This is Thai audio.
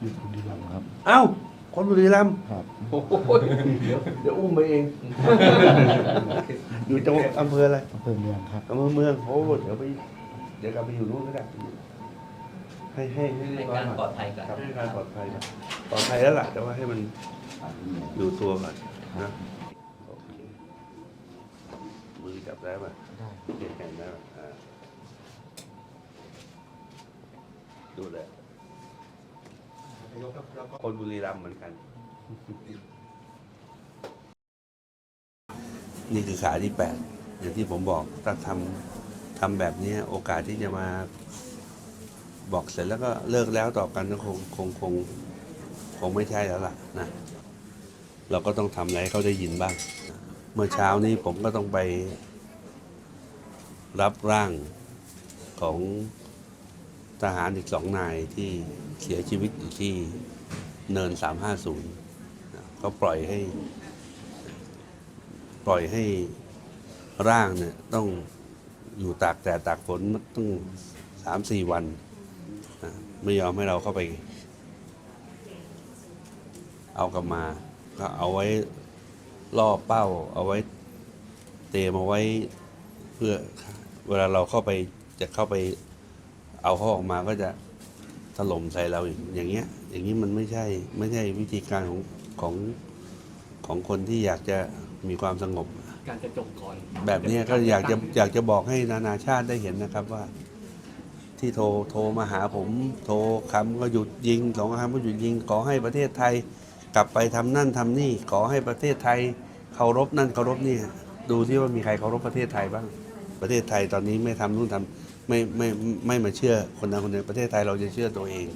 อยู่บุรีรัมย์ครับ เอ้า คนบุรีรัมย์ครับ โอ้ยเดี๋ยวเดี๋ยวอุ้มไปเอง อยู่จังหวัดอำเภออะไรอำเภอเมืองครับ อำเภอเมืองโอ้เดี๋ยวไป เดี๋ยวกลับไปอยู่นู้นก็ได้ ให้ให้ให้เรีให้ยบร้อยการก่อนปลอดภัยก่อนครับให้การปลอดภัยก่อนปลอดภัยแล้วล่ะ แต่ว่าให้มันอยู่ตัวก่อนนะโอเคมือจับได้ไหมได้เขียนแขนได้ไหมอ่าดูเล ยคนบุรีรัมย์เหมือนกัน นี่คือขาที่แปดอย่างที่ผมบอกถ้าทำทำแบบนี้โอกาสที่จะมาบอกเสร็จแล้วก็เลิกแล้วต่อกันก็คงคงคงคงไม่ใช่แล้วล่ะนะเราก็ต้องทำอะไรให้เขาได้ยินบ้าง เมื่อเช้านี้ผมก็ต้องไปรับร่างของ ทหารอีกสองนายที่เสียชีวิตอยู่ที่เนิน 350นะก็ปล่อยให้ ปล่อยให้ร่างเนี่ยต้องอยู่ตากแดดตากฝนต้องสามสี่วัน ไม่ยอมให้เราเข้าไป เอากลับมา ก็เอาไว้ล่อเป้า เอาไว้เตรียมเอาไว้เพื่อเวลาเราเข้าไปจะเข้าไป เอาเขาออกมาก็จะถล่มใส่เราอย่างอย่างเงี้ย อย่างนี้มันไม่ใช่ไม่ใช่วิธีการของของของคนที่อยากจะมีความสงบ การจะจบก่อนแบบเนี้ยก็อยากจะอยากจะบอกให้นานาชาติได้เห็นนะครับว่า ที่โทรโทรมาหาผม โทรคำก็หยุดยิงสองคำก็หยุดยิง ขอให้ประเทศไทย กลับไปทำนั่นทำนี่ ขอให้ประเทศไทยเคารพนั่นเคารพนี่ดูที่ว่ามีใครเคารพประเทศไทยบ้าง ประเทศไทยตอนนี้ไม่ทำนู่นทำไม่ ไม่ไม่ไม่มาเชื่อคนนั้นคนนี้ประเทศไทยเราจะเชื่อตัวเอง